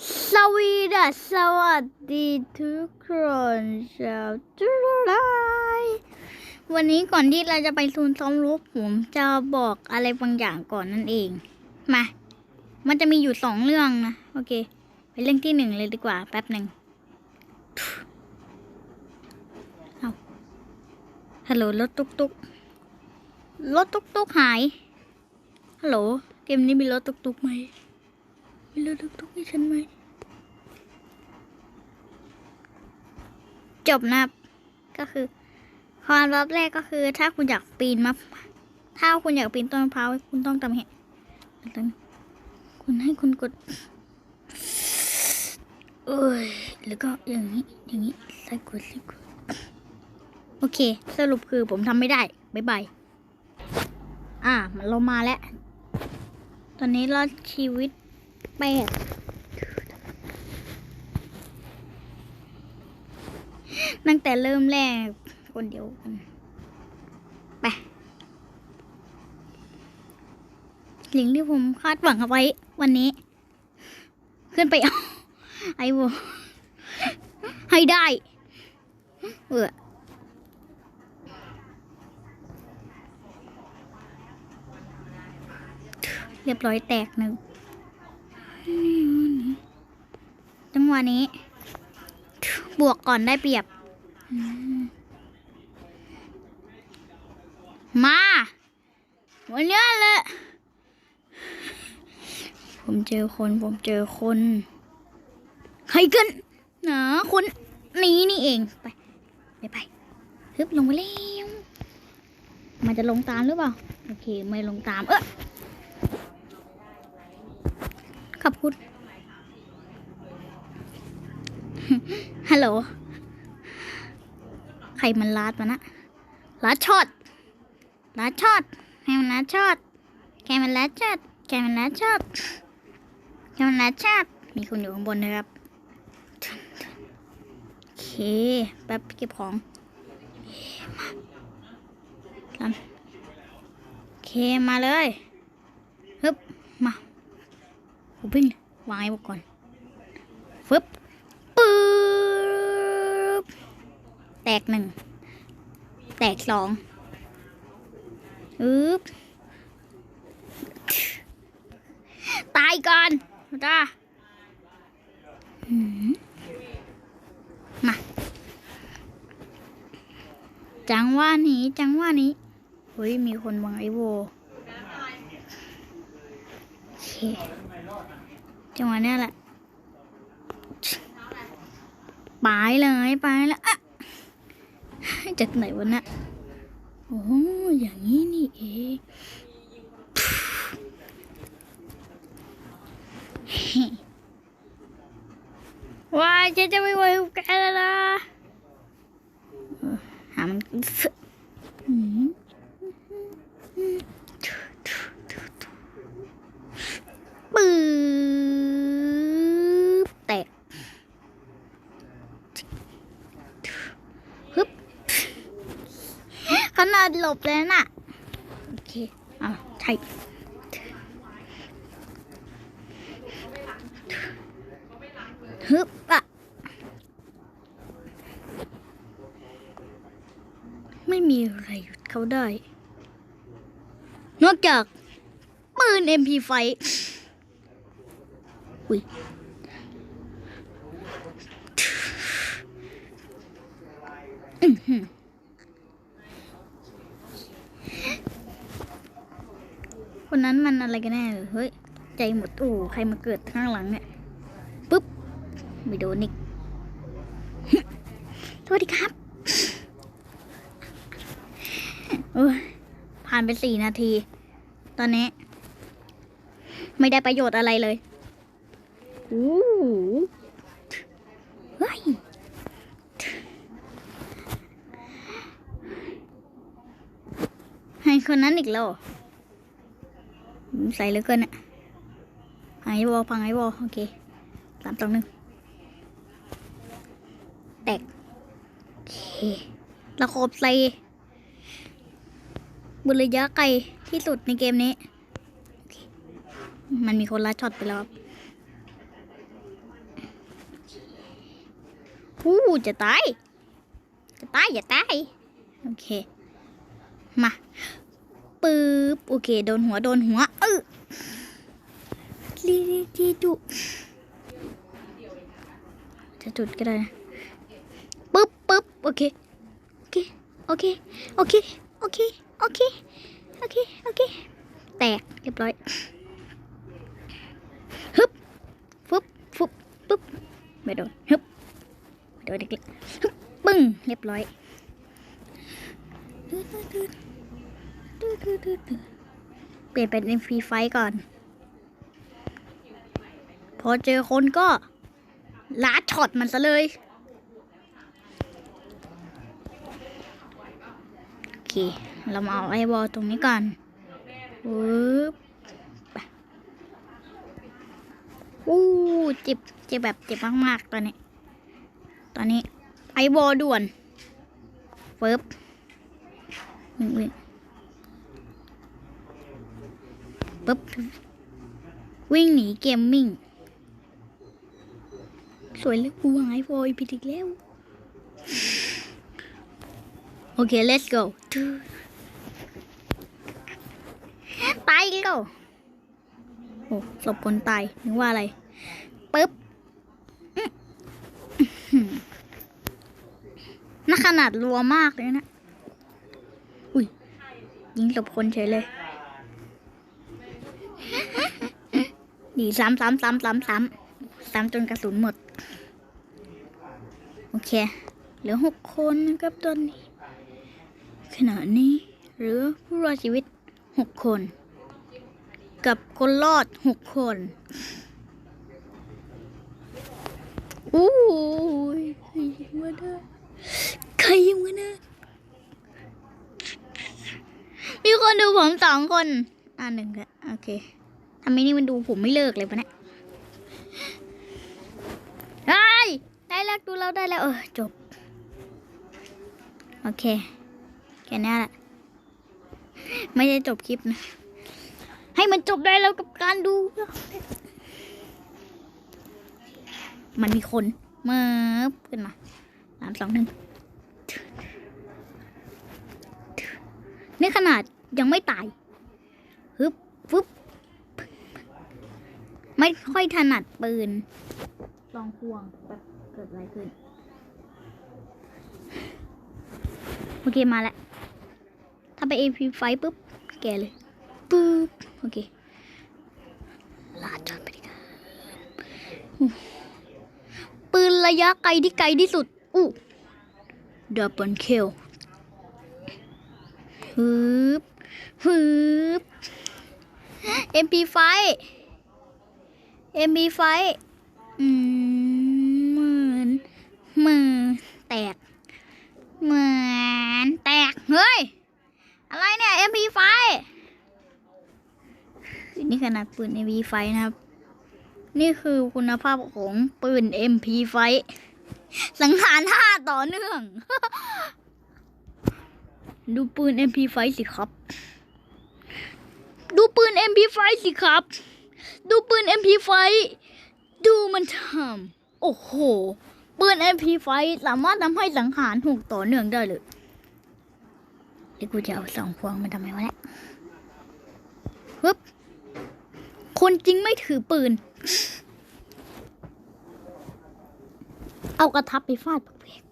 สวีดัสสวัสดีทุกคนชาวจุฬาวันนี้ก่อนที่เราจะไปซูนซ้อมรบผมจะบอกอะไรบางอย่างก่อนนั่นเอง มา มันจะมีอยู่สองเรื่องนะ โอเค ไปเรื่องที่หนึ่งเลยดีกว่า แป๊บหนึ่งเอาฮัลโหลรถตุกตุกรถตุกตุกหาย ฮัลโหล เกมนี้มีรถตุกตุกไหม รถตุ๊กตุ๊กให้ฉันไหม จบนะครับ ก็คือ ความรอบแรกก็คือ ถ้าคุณอยากปีนมาถ้าคุณอยากปีนต้นมะพร้าวคุณต้องทำเหตุคุณให้คุณกดเอ้ยแล้วก็อย่างนี้ อย่างนี้ใส่กดใส่กดโอเค สรุปคือผมทำไม่ได้บ๊ายบายอ่า มันเรามาแล้ว ตอนนี้รอดชีวิต แปดตั้งแต่เริ่มแรกคนเดียวกันไปสิ่งที่ผมคาดหวังเอาไว้วันนี้ ขึ้นไปเอาไอ้โวให้ได้เออเรียบร้อยแตกหนึ่ง จังหวะนี้ บวกก่อนได้เปรียบ มาวันนี้แหละผมเจอคน ผมเจอคน ใครกันหนาคนนี้นี่เอง ไป ไปไปฮึบลงไปแล้วมันจะลงตามหรือเปล่า โอเค ไม่ลงตาม เออ ขอบคุณ ฮัลโหล ใครมันลาดมานะลาดช็อตลาดช็อตใครมันลาดช็อตใครมันลาดช็อตใครมันลาดช็อตใครมันลาดช็อตมีคนอยู่ข้างบนนะครับ โอเค แป๊บเก็บของมาโอเค มาเลย ฮึบ มา ผมวิ่งวางไอ้พวกก่อนฟึบปึ๊บแตกหนึ่ง แตกสองอึ๊บตายก่อนจ้ามมาจังว่านี้จังว่านี้เฮ้ย มีคนวางไอโวโอเค จังหวะนี้แหละไปเลยไปแล้วอะจากไหนวะเนี่ยโอ้อย่างนี้นี่เองว้ายเจะจะไม่ไหวกับแกแล้วนะหามันอืมปื๊บแตก ฮึบ ขนาดหลบเลยน่ะ โอเค อ่าใช่ฮึบอะ ไม่มีอะไรหยุดเขาได้ นอกจากปืน MP5 อุ้ยอื้อหือ คนนั้นมันอะไรกันแน่เฮ้ย ใจหมดโอ้ใครมาเกิดข้างหลังเนี่ยปุ๊บไม่โดนนิกสวัสดีครับโอ้ยผ่านไปสี่นาที ตอนนี้ ไม่ได้ประโยชน์อะไรเลยอู้หเฮ้ยให้คนนั้นอีกแล้ว ใส่เหลือเกินอะพังไอ้บอพังไอ้บอโอเคสามต่อหนึ่งแตกโอเคตะขบใส่บุระยะไกลที่สุดในเกมนี้ มันมีคนลัดช็อตไปแล้วครับอู้จะตาย จะตาย อย่าตาย โอเค มา ปึ๊บโอเค โดนหัวโดนหัว เออลีลีจุจะจุดก็ได้นะปึ๊บปึ๊บโอเค โอเค โอเค โอเค โอเค โอเค โอเค โอเค แตกเรียบร้อยฮึบฟึบฟึบปึ๊บไม่โดนฮึบไม่โดนเด็กๆฮึบปึ้ง เรียบร้อย เปลี่ยนเป็น MP ไฟก่อน พอเจอคนก็ลาช็อตมันซะเลย โอเค เรามาเอาไอ้บอลตรงนี้ก่อนปึ๊บไปอู้เจ็บเจ็บแบบเจ็บมากๆ ตอนนี้ ตอนนี้ไอ้บอลด่วนปึ๊บวิ่งวิ่ง ปึ๊บวิ่งหนีเกมมิ่ง สวยเลยกูหายโฟยผิดอีกแล้ว โอเค let's go ตายกแล้วโอ้ศพคนตาย นึกว่าอะไรปึ๊บน่าขนาดรัวมากเลยนะ อุ้ยยิงศพคนเฉยเลย หนีซ้ำซ้ำซ้ำซ้ำซ้ำซ้ำจนกระสุนหมด โอเค เหลือหกคนนะครับตอนนี้ขณะนี้หรือผู้รอดชีวิตหกคน กับคนรอดหกคนอู้ยใครยิงมาได้ใครยิงมาได้มีคนดูผมสองคน อ่าหนึ่งละโอเค ทำไมนี่มันดูผมไม่เลิกเลยปะเนี่ยไอ้ได้แล้วดูเราได้แล้วเออจบ โอเค แค่นี้แหละ ไม่ได้จบคลิปนะ ให้มันจบได้แล้วกับการดู มันมีคนมื่อขึ้นมาสามสองหนึ่งนี่ขนาดยังไม่ตาย ฮึบฟึบ ไม่ค่อยถนัดปืน ลองควงแบบเกิดอะไรขึ้น โอเคมาแล้ว ถ้าไป AP ไฟปุ๊บ แกเลยปุ๊บ โอเค ลาดจอดไปดีกว่าอู้ปืนระยะไกลที่ไกลที่สุด อู้ดับเบิลคิลฮึบฮึบ MP ไฟ MP ไฟอืมเหมือนเหมือนแตกเหมือนแตก เฮ้ย อะไรเนี่ย MP5 นี่ขนาดปืน MP5 นะครับ นี่คือคุณภาพของปืน MP5 สังหารห้าต่อเนื่อง ดูปืน MP5 สิครับ ดูปืน MP5 สิครับ ดูปืน MP5 ดูมันทำโอ้โห ปืน MP5 สามารถทำให้สังหารหกต่อเนื่องได้เลยเดี๋ยวกูจะเอาสองพวงมาทำไมวะเนี่ยปึ๊บคนจริงไม่ถือปืน เอากระทับไปฟาดปักเพก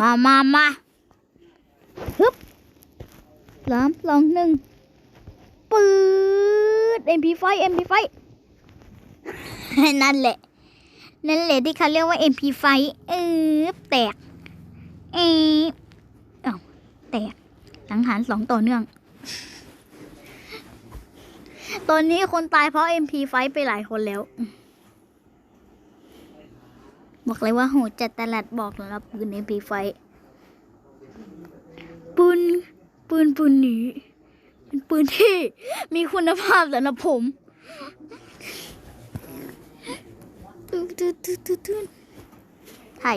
มามามาฮึบสามสองหนึ่ง ปืด MP5 MP5 นั่นแหละ นั่นแหละที่เขาเรียกว่า MP5 เออแตก เออเอ้าแตกสังหารสองต่อเนื่อง ตอนนี้คนตายเพราะ MP5 ไปหลายคนแล้ว บอกเลยว่าโหดจัดตลาดบอกสำหรับปืน MP5 ปืนปืนปืนนี้ เป็นปืนที่มีคุณภาพสำหรับผมใช่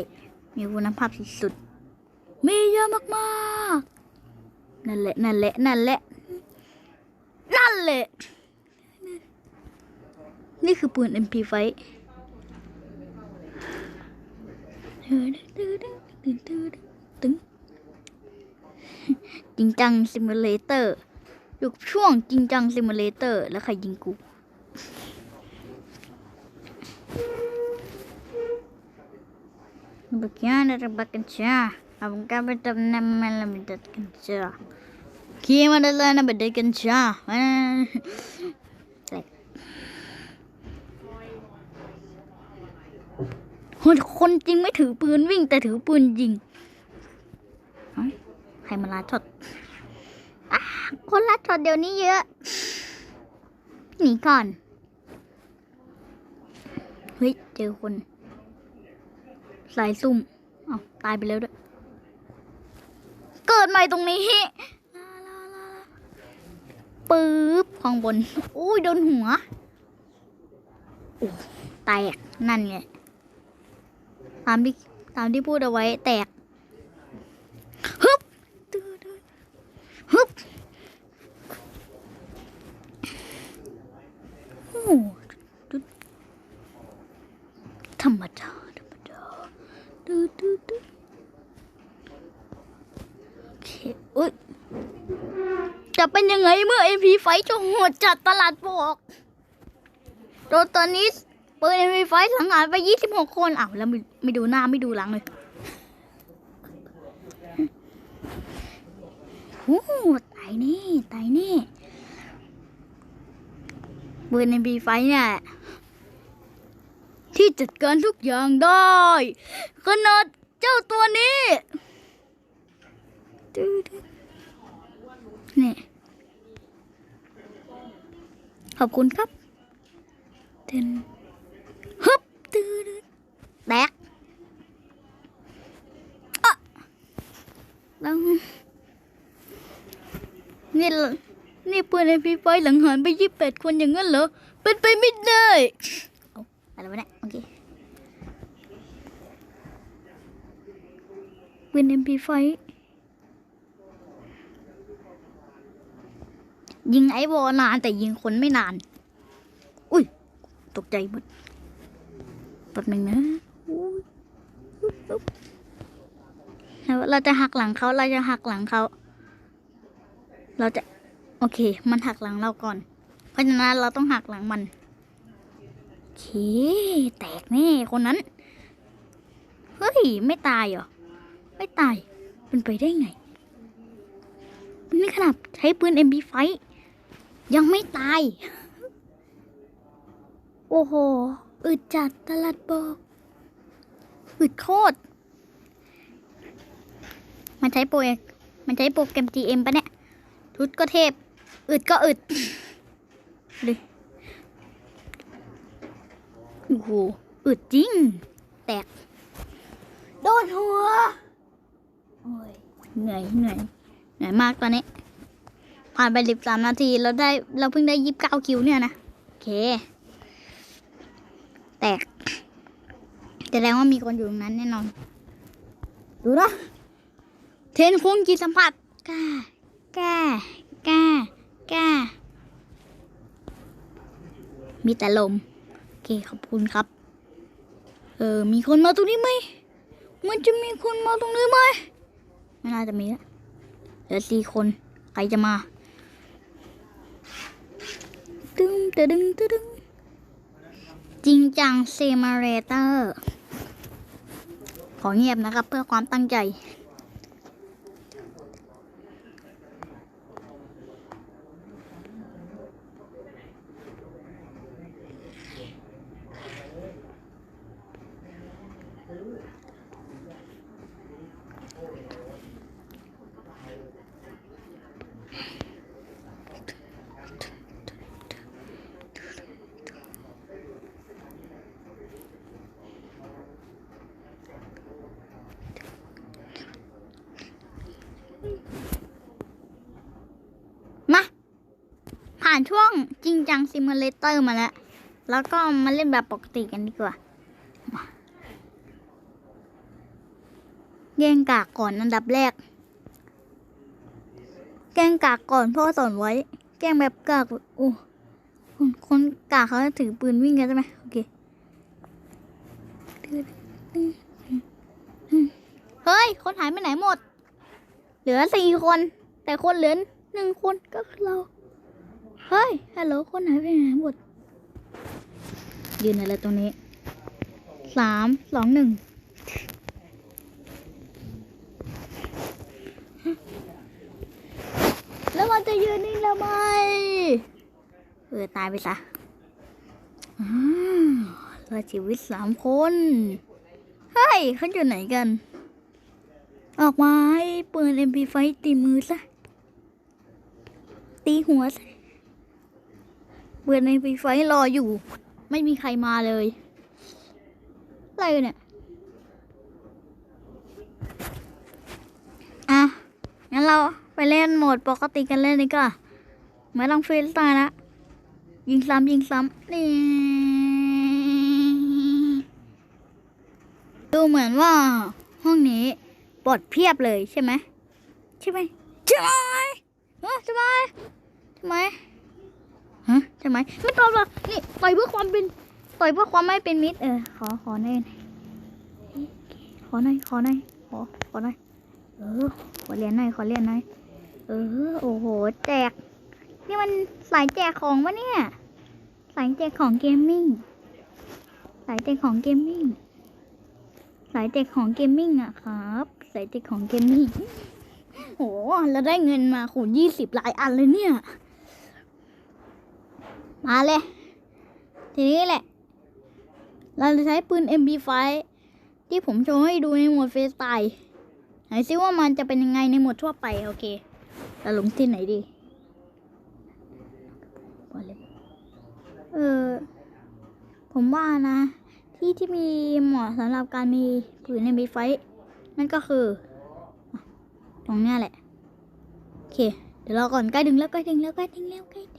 มีคุณภาพสุดๆมีเยอะมากๆ นั่นแหละ นั่นแหละ นั่นแหละ นั่นแหละ นี่คือปืน MP5 ตึงจริงจังซิมูเลเตอร์ อยู่กับช่วงจริงจังซิมูเลเตอร์ แล้วใครยิงกู Bagaimana rebakan syah? Abang kabar teman malam bedakan syah. Gimana lah nak bedakan syah? Like. คนคนจริงไม่ถือปืนวิ่งแต่ถือปืนยิงเอ้าใครมาลาช็อตอะ คนลาช็อตเดี๋ยวนี้เยอะ หนีก่อน เฮ้ย เจอคน สายซุ่มอาตายไปแล้วด้วย เกิดใหม่ตรงนี้ปึ๊บข้างบน อุ้ยโดนหัวโอ้แตก นั่นไง ตามที่ตามที่พูดเอาไว้แตกฮึบตื้อดื้อฮึบโอ้ดูธรรมดาธรรมดา ดูดูดูโอเคอุ้ยจะเป็นยังไงเมื่อ MP ไฟจะโหดจัดตลาดบอกโดนตอนนี้เปิด MP ไฟสังหารไป 26 คนอ้าวแล้วไม่ไม่ดูหน้าไม่ดูหลังเลยโอ้ตายแน่ตายแน่เปิด MP ไฟเนี่ย ที่จัดการทุกอย่างได้ขนาดเจ้าตัวนี้นี่ขอบคุณครับเดินฮึบตื้อแตกอะแล้วนี่นี่ปืนในฟีไฟหลังหารไปยี่สิบแปดคนอย่างนั้นเหรอ เป็นไปไม่ได้ อะไรวะเนี่ยโอเคปืน MP5 ยิงไอ้วอนานแต่ยิงคนไม่นาน อุ้ย ตกใจหมดแป๊บหนึ่งนะแล้วเราจะหักหลังเขาเราจะหักหลังเขา เราจะ โอเค มันหักหลังเราก่อน เพราะฉะนั้นเราต้องหักหลังมัน เค แตกแน่คนนั้น เฮ้ย ไม่ตายเหรอ ไม่ตายเป็นไปได้ไงนี่ขนาดใช้ปืน MP5 ยังไม่ตาย โอ้โห อึดจัดตลาดบอกอึดโคตร มันใช้โปรเองมันใช้โปรแกรม GM ปะเนี่ยทุดก็เทพ อึดก็อึดเลย โอ้โหอึดจริง แตก โดนหัวเหนื่อยเหนื่อยเหนื่อยมากตอนนี้ ผ่านไปสิบสามนาทีเราได้เราเพิ่งได้ยี่สิบเก้าคิวเนี่ยนะโอเค แตกแสดงว่ามีคนอยู่ตรงนั้นแน่นอน ดูนะเทนคุ้งจิตสัมผัสกล้ากล้ากล้ากล้ามีแต่ลม เคขอบคุณครับ เออ มีคนมาตรงนี้ไหม มันจะมีคนมาตรงนี้ไหม ไม่น่าจะมีละเหลือสี่คน ใครจะมา ตึงตึงตึงตึงจริงจังเซมาเรเตอร์ ขอเงียบนะครับเพื่อความตั้งใจ มา ผ่านช่วง จังซิมูเลเตอร์มาแล้ว แล้วก็มาเล่นแบบปกติกันดีกว่ามาแย่งกากก่อนอันดับแรก แกล้งกากก่อนพ่อสอนไว้ แกล้งแบบกากแบบโอ้คนคนกากเขาจะถือปืนวิ่งกันใช่ไหมโอเค เฮ้ย คนหายไปไหนหมด เหลือสี่คน แต่คนเหลือหนึ่งคนก็คือเรา เฮ้ย ฮัลโหล คนหายไปไหนหมด ยืนอะไรตรงนี้ สาม สอง หนึ่ง แล้วมันจะยืนนิ่งทำไมเออ ตายไปซะอ้าชีวิตสามคน เฮ้ยเขาอยู่ไหนกัน ออกมาให้ปืน MP5 ตีมือซะ ตีหัวซะ ปืน MP5 รออยู่ ไม่มีใครมาเลย อะไรเนี่ย อะ งั้นเราไปเล่นโหมดปกติกันเล่นดีกว่าไม่ต้องฟรีสไตล์ละยิงซ้ำยิงซ้ำนี่ดูเหมือนว่าห้องนี้ปลดเพียบเลยใช่ไหมใช่ไหมใช่ไหมเออใช่ไหมใช่ไหม ใช่ไหมไม่ตอบหรอกนี่ต่อยเพื่อความเป็นต่อยเพื่อความไม่เป็นมิตรเออขอขอหน่อยขอหน่อยขอหน่อยขอขอหน่อยเออขอเรียนหน่อยขอเรียนหน่อยเออโอ้โหแจกนี่มันสายแจกของวะเนี่ยสายแจกของเกมมิ่งสายแจกของเกมมิ่งสายเด็กของเกมมิ่งอะครับสายเด็กของเกมมิ่งโหเราได้เงินมาคูณยี่สิบหลายอันเลยเนี่ย มาเลย ทีนี้แหละ เราจะใช้ปืน MP5 ที่ผมโชว์ให้ดูในโหมดเฟสไตล์ไหนซิว่ามันจะเป็นยังไงในโหมดทั่วไป โอเคเราลงที่ไหนดีเออ ผมว่านะ ที่ที่มีเหมาะสำหรับการมีปืนในมีไฟ นั่นก็คือ ตรงเนี้ยแหละ โอเค เดี๋ยวรอก่อนใกล้ถึงแล้วใกล้ถึงแล้วใกล้ถึงแล้วใกล้ถึง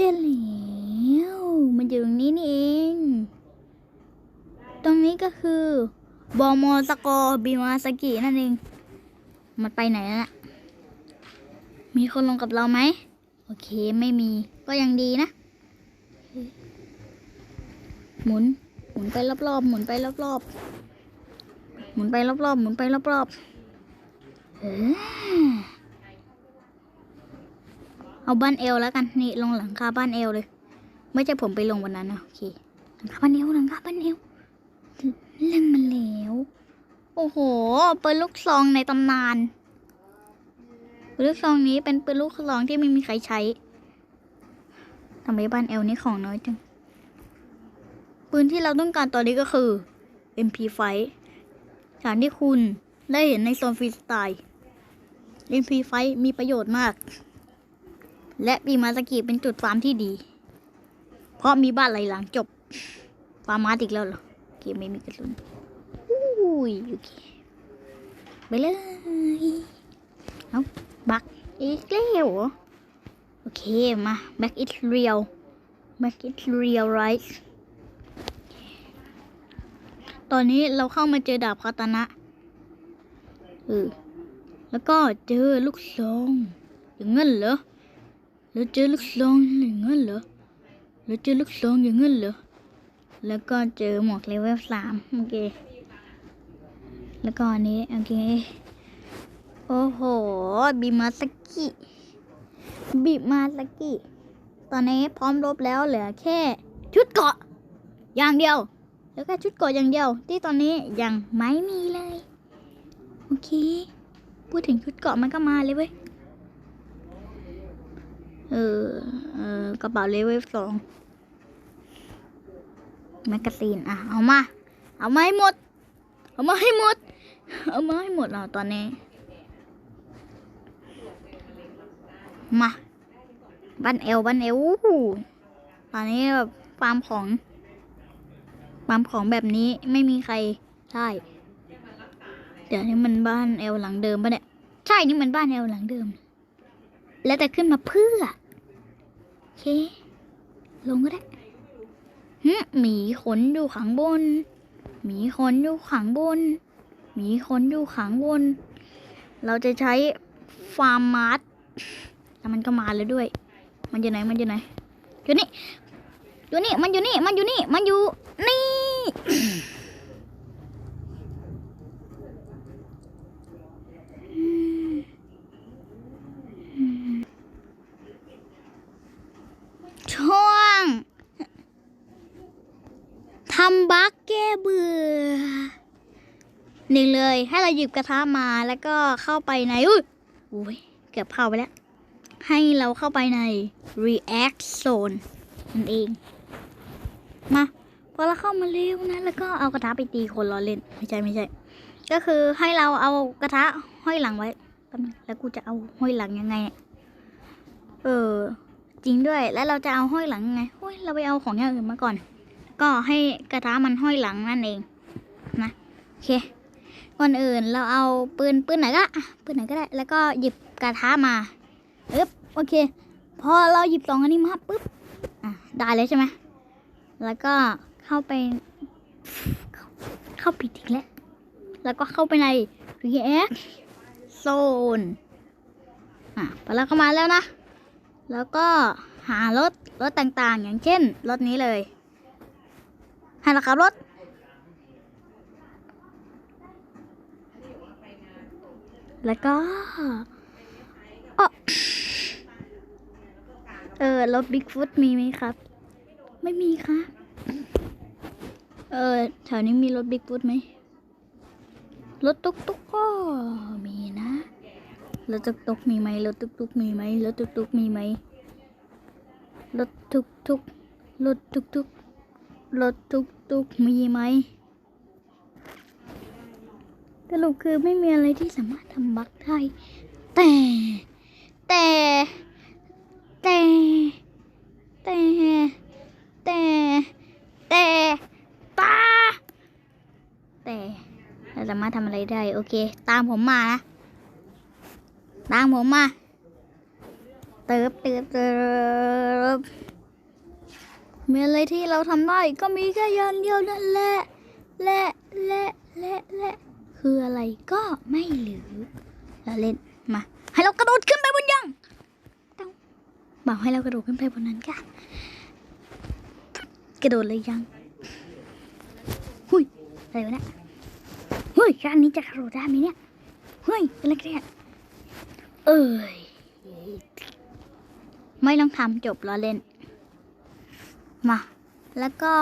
จอแล้วมันอยู่ตรงนี้นี่เอง ตรงนี้ก็คือบอมอสกอบิมาสกินั่นเอง มันไปไหนแล้วน่ะมีคนลงกับเราไหม โอเคไม่มีก็ยังดีนะ หมุน หมุนไปรอบๆหมุนไปรอบๆหมุนไปรอบๆหมุนไปรอบๆเออ เอาบ้านเอวแล้วกันนี่ลงหลังคาบ้านเอวเลย ไม่ใช่ผมไปลงวันนั้นนะโอเคหลังคาบ้านเอวหลังคาบ้านเอวเล่นมาแล้วโอ้โหปืนลูกซองในตำนานปืนลูกซองนี้เป็นปืนลูกซองที่ไม่มีใครใช้ทำไมบ้านเอวนี่ของน้อยจังปืนที่เราต้องการตอนนี้ก็คือ MP5 อย่างที่คุณได้เห็นในโซนฟรีสไตล์ MP5 มีประโยชน์มาก และปีมาสกิเป็นจุดฟาร์มที่ดี เพราะมีบ้านไหลหลังจบ ฟาร์มมาร์ทอีกแล้วเหรอโอเคไม่มีกระสุนอุ้ยโอเคไปเลยเอาบักอีกแล้วโอเค มา back it real back it real right ตอนนี้เราเข้ามาเจอดาบคาตานะเออแล้วก็เจอลูกซองอย่างงั้นเหรอ แล้วเจอลูกซองอย่างงั้นเหรอแล้วเจอลูกซองอย่างงั้นเหรอแล้วก็เจอหมวกเลเวลสามโอเค แล้วก็อันนี้โอเค โอ้โหบิมาสกิบิมาสกิตอนนี้พร้อมรบแล้วเหลือแค่ ชุดเกาะ อย่างเดียว แล้วก็ชุดเกาะอย่างเดียว ที่ตอนนี้ยังไม่มีเลย โอเค พูดถึงชุดเกาะมันก็มาเลยเว้ย เออเออกระเป๋าเลเวลสองแมกกาซีนอะ เอามา เอามาให้หมด เอามาให้หมด เอามาให้หมดเอาตอนนี้ มาบ้านเอลบ้านเอลตอนนี้แบบฟาร์มของฟาร์มของแบบนี้ไม่มีใครใช่เดี๋ยวนี้มันบ้านเอลหลังเดิมปะเนี่ย ใช่นี่มันบ้านเอลหลังเดิม แล้วแต่ขึ้นมาเพื่อ เค ลงก็ได้หึหมีขนอยู่ขังบน หมีขนอยู่ขังบน หมีขนอยู่ขังบน เราจะใช้ฟาร์มมาร์ทแต่มันก็มาเลยด้วย มันอยู่ไหน มันอยู่ไหน อยู่นี่ อยู่นี่ มันอยู่นี่ มันอยู่นี่ มันอยู่นี่ำบักแก้เบื่อหนึ่งเลย ให้เราหยิบกระทะมาแล้วก็เข้าไปในอุ้ยอุ้ยเกือบเข้าไปแล้ว ให้เราเข้าไปใน react zone นั่นเอง มาพอเราเข้ามาเร็วนะ แล้วก็เอากระทะไปตีคนล้อเล่น ไม่ใช่ไม่ใช่ ก็คือให้เราเอากระทะห้อยหลังไว้ แล้วกูจะเอาห้อยหลังยังไง เออ จริงด้วย แล้วเราจะเอาห้อยหลังยังไงห้อยเราไปเอาของอย่างอื่นมาก่อน ก็ให้กระทะมันห้อยหลังนั่นเองนะโอเคก่อนอื่นเราเอาปืนปืนไหนก็ปืนไหนก็ได้ แล้วก็หยิบกระทะมาอึ๊บโอเค พอเราหยิบสองอันนี้มาปุ๊บอะได้เลยใช่ไหมแล้วก็เข้าไปเข้าเข้าผิดอีกแล้วแล้วก็เข้าไปใน React Zone อะพอเราเข้ามาแล้วนะ แล้วก็หารถรถต่างๆ อย่างเช่นรถนี้เลย ให้เราขับรถ แล้วก็เออรถบิ๊กฟุตมีไหมครับ ไม่มีครับเออแถวนี้มีรถบิ๊กฟุตไหมรถตุ๊กตุ๊กก็มีนะรถตุ๊กตุ๊กมีไหมรถตุ๊กตุ๊กมีไหมรถตุ๊กตุ๊กมีไหมรถตุ๊กตุ๊กรถตุ๊กตุ๊ก รถตุ๊กตุ๊กมีไหมสรุปคือไม่มีอะไรที่สามารถทำบั๊กได้ แต่ แต่ แต่ แต่ แต่ แต่ตาแต่เราสามารถทำอะไรได้ โอเค ตามผมมานะ ตามผมมา เติบเติบเติบ มีอะไรที่เราทำได้ก็มีแค่อยันเดียวนั่นแหละและและและและคืออะไรก็ไม่เหลือเราเล่นมา ให้เรากระโดดขึ้นไปบนยังต้องบอกให้เรากระโดดขึ้นไปบนนั้นค่ะกระโดดเลยยังหุยอะไรวะเนี่ยเฮ้ยร้านนี้จะกระโดดได้ไหมเนี่ยเฮ้ยอะไรกันเนี่ยเอ้ยไม่ต้องทำจบแล้อเล่น มา แล้วก็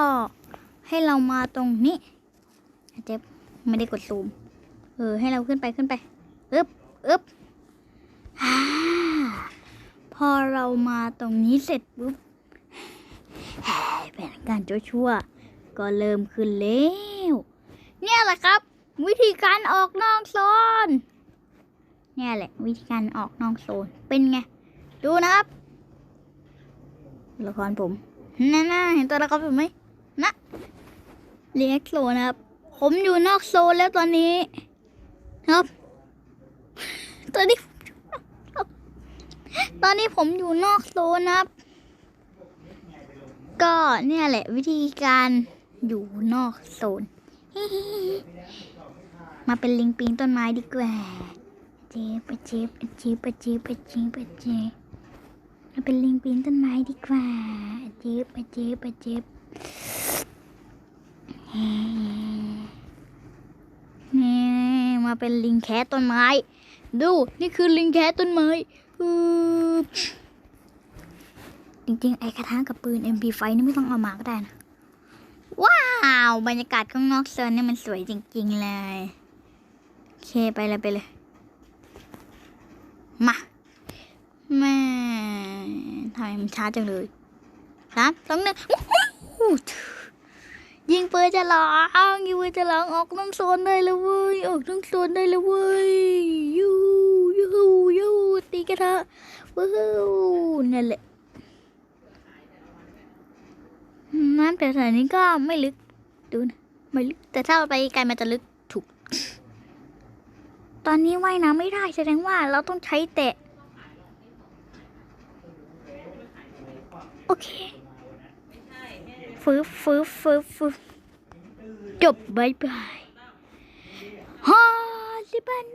ให้เรามาตรงนี้เจ็บไม่ได้กดซูม เออ ให้เราขึ้นไปขึ้นไปอึ๊บอึ๊บอ่าพอเรามาตรงนี้เสร็จปุ๊บแผนการชั่วๆก็เริ่มขึ้นแล้วเนี่ยแหละครับ วิธีการออกนอกโซน เนี่ยแหละ วิธีการออกนอกโซนเป็นไง ดูนะครับ ละครผม น่าน่าเห็นตัวละครผมไหมนะเรียกโซนะครับ ผมอยู่นอกโซนแล้วตอนนี้ ครับ ตอนนี้ ตอนนี้ผมอยู่นอกโซนนะครับ ก็เนี่ยแหละ วิธีการอยู่นอกโซน มาเป็นลิงปิงต้นไม้ดีกว่า เจ็บเจ็บเจ็บเจ็บเจ็บเจ็บ เจ็บมาเป็นลิงปีนต้นไม้ดีกว่าเจ็บเจ็บเจ็บนี่มาเป็นลิงแคะต้นไม้ ดู นี่คือลิงแคะต้นไม้จริงๆ ไอ้กระทะกับปืน MP5 นี่ไม่ต้องเอามาก็ได้นะ ว้าว บรรยากาศข้างนอกเซิร์นนี่มันสวยจริง ๆ เลย โอเค ไปเลยไปเลย มา แม่ทำไมมันช้าจังเลยสามสองหนึ่งยิงปืนจะลองยิงปืนจะลองออกทั้งโซนได้เลยเว้ยออกทั้งโซนได้เลยเว้ยยูยูยูตีกระทะว้าวนั่นแหละน้ำแต่แถวนี้ก็ไม่ลึกดูนะไม่ลึกแต่ถ้าเราไปไกลมันจะลึกถูก ตอนนี้ว่ายน้ำไม่ได้แสดงว่าเราต้องใช้แตะ โอเคฟื้ฟื้ฟื้ฟื้จบบายบายฮอลิบัน